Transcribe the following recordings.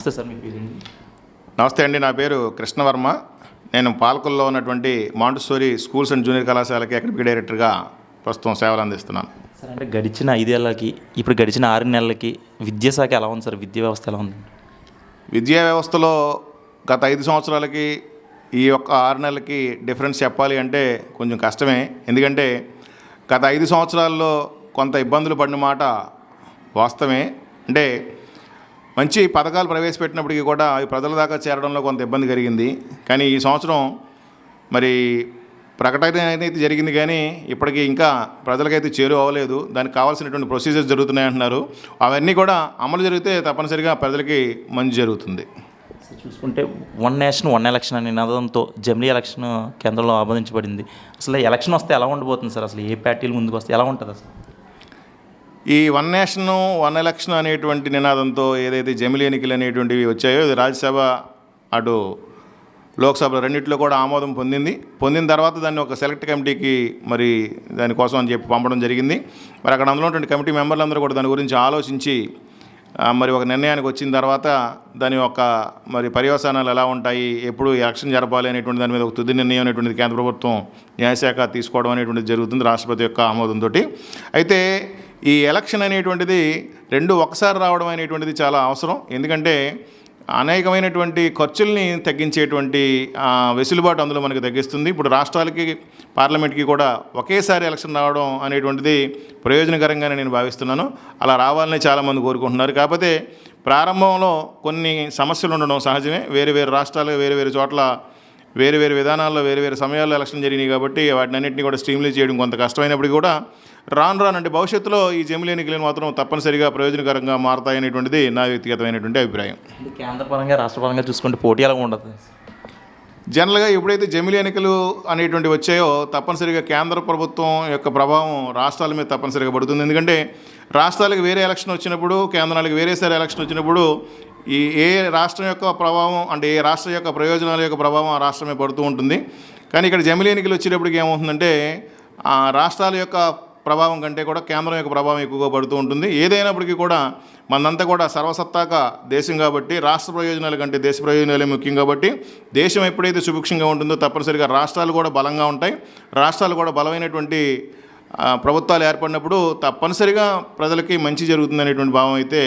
నమస్తే సార్ మీ నమస్తే అండి నా పేరు కృష్ణవర్మ. నేను పాలకుల్లో ఉన్నటువంటి మాంటసోరి స్కూల్స్ అండ్ జూనియర్ కళాశాలకి అకాడమిక్ డైరెక్టర్గా ప్రస్తుతం సేవలు అందిస్తున్నాను. సార్ అంటే గడిచిన ఐదేళ్ళకి ఇప్పుడు గడిచిన ఆరు నెలలకి విద్యాశాఖ ఎలా ఉంది సార్? విద్యా వ్యవస్థ ఎలా ఉంది? విద్యా వ్యవస్థలో గత ఐదు సంవత్సరాలకి ఈ యొక్క ఆరు నెలలకి డిఫరెన్స్ చెప్పాలి అంటే కొంచెం కష్టమే. ఎందుకంటే గత ఐదు సంవత్సరాల్లో కొంత ఇబ్బందులు పడిన మాట వాస్తవమే. అంటే మంచి పథకాలు ప్రవేశపెట్టినప్పటికీ కూడా అవి ప్రజల దాకా చేరడంలో కొంత ఇబ్బంది కలిగింది. కానీ ఈ సంవత్సరం మరి ప్రకటన అనేది జరిగింది కానీ ఇప్పటికీ ఇంకా ప్రజలకైతే చేరు అవ్వలేదు. దానికి కావాల్సినటువంటి ప్రొసీజర్స్ జరుగుతున్నాయి అంటున్నారు. అవన్నీ కూడా అమలు జరిగితే తప్పనిసరిగా ప్రజలకి మంచి జరుగుతుంది. చూసుకుంటే వన్ నేషన్ వన్ ఎలక్షన్ అనే నినాదంతో జమిలీ ఎలక్షన్ కేంద్రంలో ఆమోదించబడింది. అసలు ఎలక్షన్ వస్తే ఎలా ఉండబోతుంది సార్? అసలు ఏ పార్టీలు ముందుకు వస్తే ఎలా ఉంటుంది అసలు? ఈ వన్ నేషన్ వన్ ఎలక్షన్ అనేటువంటి నినాదంతో ఏదైతే జమిలి ఎన్నికలు అనేటువంటివి వచ్చాయో ఇది రాజ్యసభ అటు లోక్సభ రెండింటిలో కూడా ఆమోదం పొందింది. పొందిన తర్వాత దాన్ని ఒక సెలెక్ట్ కమిటీకి మరి దానికోసం అని చెప్పి పంపడం జరిగింది. మరి అక్కడ అందులో ఉన్నటువంటి కమిటీ మెంబర్లందరూ కూడా దాని గురించి ఆలోచించి మరి ఒక నిర్ణయానికి వచ్చిన తర్వాత దాని యొక్క మరి పర్యవసానాలు ఎలా ఉంటాయి ఎప్పుడు యాక్షన్ జరపాలి అనేటువంటి దాని మీద ఒక తుది నిర్ణయం అనేటువంటిది కేంద్ర ప్రభుత్వం న్యాయశాఖ తీసుకోవడం అనేటువంటిది జరుగుతుంది రాష్ట్రపతి యొక్క ఆమోదంతో. అయితే ఈ ఎలక్షన్ అనేటువంటిది రెండు ఒకసారి రావడం అనేటువంటిది చాలా అవసరం. ఎందుకంటే అనేకమైనటువంటి ఖర్చుల్ని తగ్గించేటువంటి వెసులుబాటు అందులో మనకు తగ్గిస్తుంది. ఇప్పుడు రాష్ట్రాలకి పార్లమెంట్కి కూడా ఒకేసారి ఎలక్షన్ రావడం అనేటువంటిది ప్రయోజనకరంగానే నేను భావిస్తున్నాను. అలా రావాలని చాలామంది కోరుకుంటున్నారు. కాకపోతే ప్రారంభంలో కొన్ని సమస్యలు ఉండడం సహజమే. వేరు వేరు రాష్ట్రాలు వేరు వేరు చోట్ల వేరు వేరు విధానాల్లో వేరు వేరు సమయాల్లో ఎలక్షన్ జరిగినాయి కాబట్టి వాటిని అన్నింటినీ కూడా స్ట్రీమ్లీ చేయడం కొంత కష్టమైనప్పటికీ కూడా రాను రాను అంటే భవిష్యత్తులో ఈ జమిలీ ఎన్నికలు మాత్రం తప్పనిసరిగా ప్రయోజనకరంగా మారతాయనేటువంటిది నా వ్యక్తిగతమైనటువంటి అభిప్రాయం. అంటే కేంద్ర పరంగా రాష్ట్ర పరంగా చూసుకుంటే పోటీ ఎలా ఉండదు? జనరల్గా ఎప్పుడైతే జమిలీ ఎన్నికలు అనేటువంటి వచ్చాయో తప్పనిసరిగా కేంద్ర ప్రభుత్వం యొక్క ప్రభావం రాష్ట్రాల మీద తప్పనిసరిగా పడుతుంది. ఎందుకంటే రాష్ట్రాలకు వేరే ఎలక్షన్ వచ్చినప్పుడు కేంద్రాలకు వేరేసారి ఎలక్షన్ వచ్చినప్పుడు ఈ ఏ రాష్ట్రం యొక్క ప్రభావం అంటే ఏ రాష్ట్రం యొక్క ప్రయోజనాల యొక్క ప్రభావం ఆ రాష్ట్రమే పడుతూ ఉంటుంది. కానీ ఇక్కడ జమిలీ ఎన్నికలు వచ్చేటప్పటికి ఏమవుతుందంటే ఆ రాష్ట్రాల యొక్క ప్రభావం కంటే కూడా కేంద్రం యొక్క ప్రభావం ఎక్కువగా పడుతూ ఉంటుంది. ఏదైనప్పటికీ కూడా మనంతా కూడా సర్వసత్తాక దేశం కాబట్టి రాష్ట్ర ప్రయోజనాల కంటే దేశ ప్రయోజనాలే ముఖ్యం కాబట్టి దేశం ఎప్పుడైతే సుభిక్షంగా ఉంటుందో తప్పనిసరిగా రాష్ట్రాలు కూడా బలంగా ఉంటాయి. రాష్ట్రాలు కూడా బలమైనటువంటి ప్రభుత్వాలు ఏర్పడినప్పుడు తప్పనిసరిగా ప్రజలకి మంచి జరుగుతుంది అనేటువంటి భావం అయితే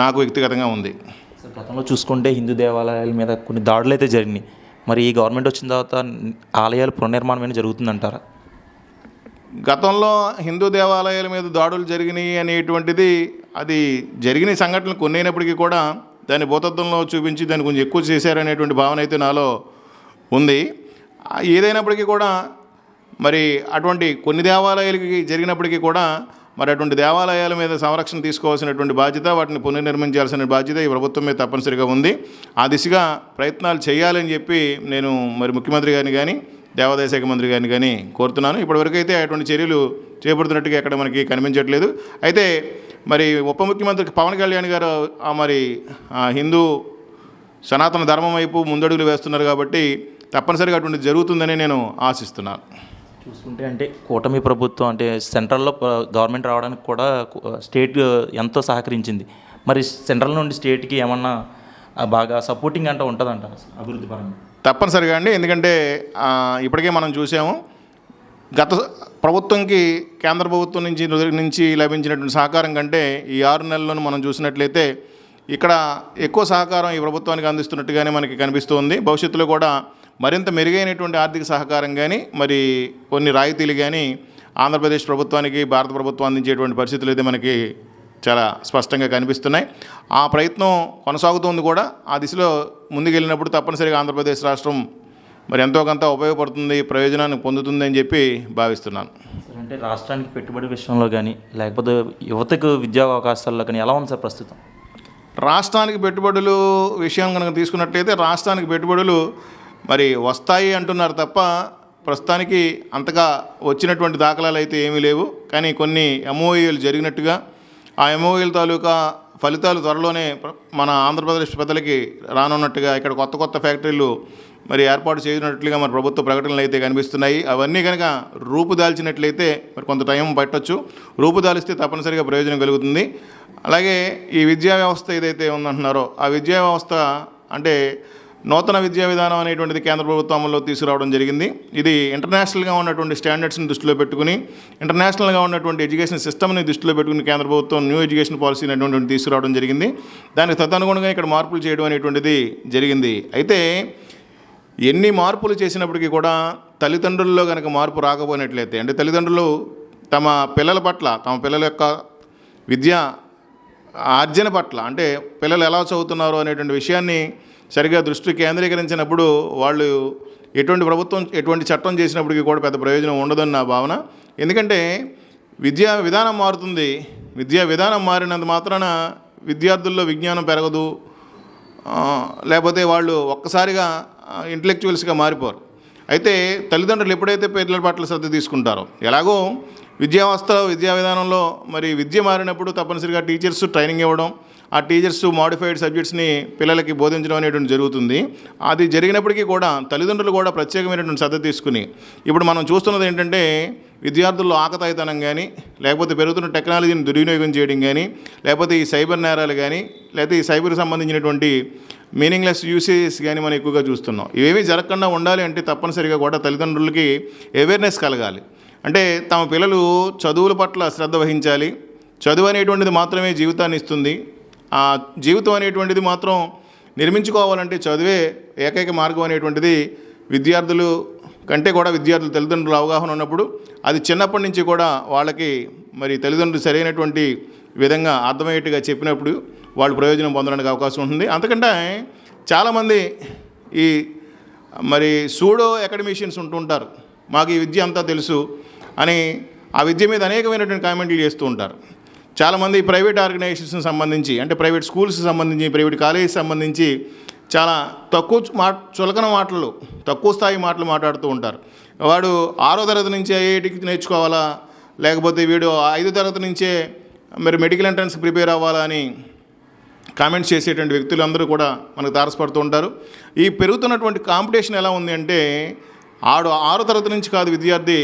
నాకు వ్యక్తిగతంగా ఉంది. సార్ గతంలో చూసుకుంటే హిందూ దేవాలయాల మీద కొన్ని దాడులు అయితే జరిగినాయి. మరి ఈ గవర్నమెంట్ వచ్చిన తర్వాత ఆలయాల పునర్నిర్మాణం ఏమైనా జరుగుతుందంటారా? గతంలో హిందూ దేవాలయాల మీద దాడులు జరిగినాయి అనేటువంటిది అది జరిగిన సంఘటనలు కొన్ని అయినప్పటికీ కూడా దాన్ని భూతత్వంలో చూపించి దాన్ని కొంచెం ఎక్కువ చేశారనేటువంటి భావన అయితే నాలో ఉంది. ఏదైనప్పటికీ కూడా మరి అటువంటి కొన్ని దేవాలయాలకి జరిగినప్పటికీ కూడా మరి అటువంటి దేవాలయాల మీద సంరక్షణ తీసుకోవాల్సినటువంటి బాధ్యత వాటిని పునర్నిర్మించాల్సిన బాధ్యత ఈ ప్రభుత్వం మీద తప్పనిసరిగా ఉంది. ఆ దిశగా ప్రయత్నాలు చేయాలని చెప్పి నేను మరి ముఖ్యమంత్రి గారిని కానీ దేవాదాయ శాఖ మంత్రి గారిని కానీ కోరుతున్నాను. ఇప్పటివరకు అయితే అటువంటి చర్యలు చేపడుతున్నట్టుగా ఎక్కడ మనకి కనిపించట్లేదు. అయితే మరి ఉప ముఖ్యమంత్రి పవన్ కళ్యాణ్ గారు ఆ మరి ఆ హిందూ సనాతన ధర్మం వైపు ముందడుగులు వేస్తున్నారు కాబట్టి తప్పనిసరిగా అటువంటి జరుగుతుందని నేను ఆశిస్తున్నాను. చూసుకుంటే అంటే కూటమి ప్రభుత్వం అంటే సెంట్రల్లో గవర్నమెంట్ రావడానికి కూడా స్టేట్ ఎంతో సహకరించింది. మరి సెంట్రల్ నుండి స్టేట్కి ఏమన్నా బాగా సపోర్టింగ్ అంటే ఉంటుందంట అభివృద్ధి పరంగా? తప్పనిసరిగా అండి. ఎందుకంటే ఇప్పటికే మనం చూసాము గత ప్రభుత్వంకి కేంద్ర ప్రభుత్వం నుంచి నుంచి లభించినటువంటి సహకారం కంటే ఈ ఆరు నెలలను మనం చూసినట్లయితే ఇక్కడ ఎక్కువ సహకారం ఈ ప్రభుత్వానికి అందిస్తున్నట్టుగానే మనకి కనిపిస్తుంది. భవిష్యత్తులో కూడా మరింత మెరుగైనటువంటి ఆర్థిక సహకారం కానీ మరి కొన్ని రాయితీలు కానీ ఆంధ్రప్రదేశ్ ప్రభుత్వానికి భారత ప్రభుత్వం అందించేటువంటి పరిస్థితులు అయితే మనకి చాలా స్పష్టంగా కనిపిస్తున్నాయి. ఆ ప్రయత్నం కొనసాగుతుంది కూడా. ఆ దిశలో ముందుకెళ్ళినప్పుడు తప్పనిసరిగా ఆంధ్రప్రదేశ్ రాష్ట్రం మరి ఎంతో కొంత ఉపయోగపడుతుంది ప్రయోజనాన్ని పొందుతుంది అని చెప్పి భావిస్తున్నాను. అంటే రాష్ట్రానికి పెట్టుబడి విషయంలో కానీ లేకపోతే యువతకు విద్యా అవకాశాల్లో కానీ ఎలా ఉంది సార్ ప్రస్తుతం? రాష్ట్రానికి పెట్టుబడులు విషయం కనుక తీసుకున్నట్లయితే రాష్ట్రానికి పెట్టుబడులు మరి వస్తాయి అంటున్నారు తప్ప ప్రస్తుతానికి అంతగా వచ్చినటువంటి దాఖలాలు అయితే ఏమీ లేవు. కానీ కొన్ని ఎంఓయూలు జరిగినట్టుగా ఆ ఎంఓయూల తాలూకా ఫలితాలు త్వరలోనే మన ఆంధ్రప్రదేశ్ ప్రజలకి రానున్నట్టుగా ఇక్కడ కొత్త కొత్త ఫ్యాక్టరీలు మరి ఏర్పాటు చేయనట్లుగా మన ప్రభుత్వ ప్రకటనలు అయితే కనిపిస్తున్నాయి. అవన్నీ కనుక రూపుదాల్చినట్లయితే మరి కొంత టైం పట్టొచ్చు. రూపుదాలిస్తే తప్పనిసరిగా ప్రయోజనం కలుగుతుంది. అలాగే ఈ విద్యా వ్యవస్థ ఏదైతే ఉందంటున్నారో ఆ విద్యా వ్యవస్థ అంటే నూతన విద్యా విధానం అనేటువంటిది కేంద్ర ప్రభుత్వం అమల్లో తీసుకురావడం జరిగింది. ఇది ఇంటర్నేషనల్గా ఉన్నటువంటి స్టాండర్డ్స్ని దృష్టిలో పెట్టుకుని ఇంటర్నేషనల్గా ఉన్నటువంటి ఎడ్యుకేషన్ సిస్టమ్ని దృష్టిలో పెట్టుకుని కేంద్ర ప్రభుత్వం న్యూ ఎడ్యుకేషన్ పాలసీ అనేటువంటి తీసుకురావడం జరిగింది. దానికి తదనుగుణంగా ఇక్కడ మార్పులు చేయడం అనేటువంటిది జరిగింది. అయితే ఎన్ని మార్పులు చేసినప్పటికీ కూడా తల్లిదండ్రుల్లో కనుక మార్పు రాకపోయినట్లయితే అంటే తల్లిదండ్రులు తమ పిల్లల పట్ల తమ పిల్లల యొక్క విద్య ఆర్జన పట్ల అంటే పిల్లలు ఎలా చదువుతున్నారో అనేటువంటి విషయాన్ని సరిగా దృష్టి కేంద్రీకరించినప్పుడు వాళ్ళు ఎటువంటి ప్రభుత్వం ఎటువంటి చట్టం చేసినప్పటికీ కూడా పెద్ద ప్రయోజనం ఉండదని నా భావన. ఎందుకంటే విద్యా విధానం మారుతుంది. విద్యా విధానం మారినంత మాత్రాన విద్యార్థుల్లో విజ్ఞానం పెరగదు. లేకపోతే వాళ్ళు ఒక్కసారిగా ఇంటలెక్చువల్స్గా మారిపోరు. అయితే తల్లిదండ్రులు ఎప్పుడైతే పిల్లల పట్ల శ్రద్ధ తీసుకుంటారో ఎలాగో విద్యావస్థ విద్యా విధానంలో మరి విద్య మారినప్పుడు తప్పనిసరిగా టీచర్స్ ట్రైనింగ్ ఇవ్వడం ఆ టీచర్స్ మాడిఫైడ్ సబ్జెక్ట్స్ని పిల్లలకి బోధించడం అనేటువంటి జరుగుతుంది. అది జరిగినప్పటికీ కూడా తల్లిదండ్రులు కూడా ప్రత్యేకమైనటువంటి శ్రద్ధ తీసుకుని ఇప్పుడు మనం చూస్తున్నది ఏంటంటే విద్యార్థుల్లో ఆకతాయితనం కానీ లేకపోతే పెరుగుతున్న టెక్నాలజీని దుర్వినియోగం చేయడం కానీ లేకపోతే ఈ సైబర్ నేరాలు కానీ లేకపోతే ఈ సైబర్కి సంబంధించినటువంటి మీనింగ్లెస్ యూసేజెస్ కానీ మనం ఎక్కువగా చూస్తున్నాం. ఇవేమీ జరగకుండా ఉండాలి అంటే తప్పనిసరిగా కూడా తల్లిదండ్రులకి అవేర్నెస్ కలగాలి. అంటే తమ పిల్లలు చదువుల పట్ల శ్రద్ధ వహించాలి. చదువు అనేటువంటిది మాత్రమే జీవితాన్ని ఇస్తుంది. ఆ జీవితం అనేటువంటిది మాత్రం నిర్మించుకోవాలంటే చదువే ఏకైక మార్గం అనేటువంటిది విద్యార్థులు కంటే కూడా విద్యార్థులు తల్లిదండ్రులు అవగాహన ఉన్నప్పుడు అది చిన్నప్పటి నుంచి కూడా వాళ్ళకి మరి తల్లిదండ్రులు సరైనటువంటి విధంగా అర్థమయ్యేట్టుగా చెప్పినప్పుడు వాళ్ళు ప్రయోజనం పొందడానికి అవకాశం ఉంటుంది. అంతకంటే చాలామంది ఈ మరి సూడో అకాడమిషియన్స్ ఉంటుంటారు మాకు ఈ విద్య అంతా తెలుసు అని ఆ విద్య మీద అనేకమైనటువంటి కామెంట్లు చేస్తూ ఉంటారు. చాలామంది ప్రైవేట్ ఆర్గనైజేషన్స్కి సంబంధించి అంటే ప్రైవేట్ స్కూల్స్కి సంబంధించి ప్రైవేట్ కాలేజీకి సంబంధించి చాలా తక్కువ మా చులకన మాటలు తక్కువ స్థాయి మాటలు మాట్లాడుతూ ఉంటారు. వాడు ఆరో తరగతి నుంచే ఐఐటికి నేర్చుకోవాలా? లేకపోతే వీడు ఐదో తరగతి నుంచే మరి మెడికల్ ఎంట్రన్స్ ప్రిపేర్ అవ్వాలా అని కామెంట్స్ చేసేటువంటి వ్యక్తులు అందరూ కూడా మనకు తారసపడుతూ ఉంటారు. ఈ పెరుగుతున్నటువంటి కాంపిటీషన్ ఎలా ఉంది అంటే ఆడు ఆరో తరగతి నుంచి కాదు విద్యార్థి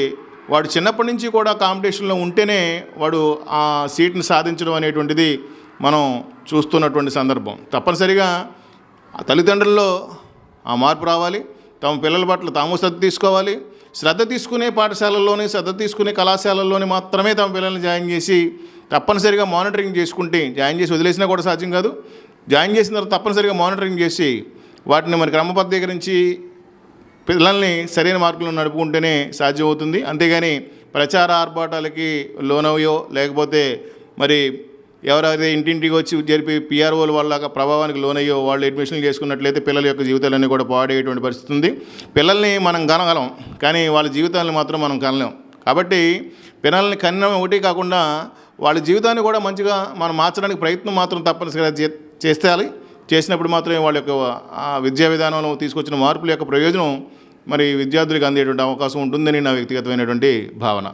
వాడు చిన్నప్పటి నుంచి కూడా కాంపిటీషన్లో ఉంటేనే వాడు ఆ సీట్ని సాధించడం అనేటువంటిది మనం చూస్తున్నటువంటి సందర్భం. తప్పనిసరిగా ఆ తల్లిదండ్రుల్లో ఆ మార్పు రావాలి. తమ పిల్లల పట్ల తాము శ్రద్ధ తీసుకోవాలి. శ్రద్ధ తీసుకునే పాఠశాలల్లోనే శ్రద్ధ తీసుకునే కళాశాలల్లోనే మాత్రమే తమ పిల్లల్ని జాయిన్ చేసి తప్పనిసరిగా మానిటరింగ్ చేసుకుంటే జాయిన్ చేసి వదిలేసినా కూడా సాధ్యం కాదు. జాయిన్ చేసిన తర్వాత తప్పనిసరిగా మానిటరింగ్ చేసి వాటిని మరి క్రమబద్ధీకరించి పిల్లల్ని సరైన మార్గంలో నడుపుకుంటేనే సాధ్యమవుతుంది. అంతేగాని ప్రచార ఆర్భాటాలకి లోనవయో లేకపోతే మరి ఎవరైతే ఇంటింటికి వచ్చి జరిపి పిఆర్ఓల వల్ల ప్రభావానికి లోనయ్యో వాళ్ళు అడ్మిషన్లు చేసుకున్నట్లయితే పిల్లల యొక్క జీవితాలన్నీ కూడా పాడేటువంటి పరిస్థితి ఉంది. పిల్లల్ని మనం కనగలం కానీ వాళ్ళ జీవితాలను మాత్రం మనం కనలేం. కాబట్టి పిల్లల్ని కన్న ఒకటి కాకుండా వాళ్ళ జీవితాన్ని కూడా మంచిగా మనం మార్చడానికి ప్రయత్నం మాత్రం తప్పనిసరిగా చే- చేస్తాలి చేసినప్పుడు మాత్రమే వాళ్ళ యొక్క విద్యా విధానంలో తీసుకొచ్చిన మార్పుల యొక్క ప్రయోజనం మరి విద్యార్థులకు అందేటువంటి అవకాశం ఉంటుందని నా వ్యక్తిగతమైనటువంటి భావన.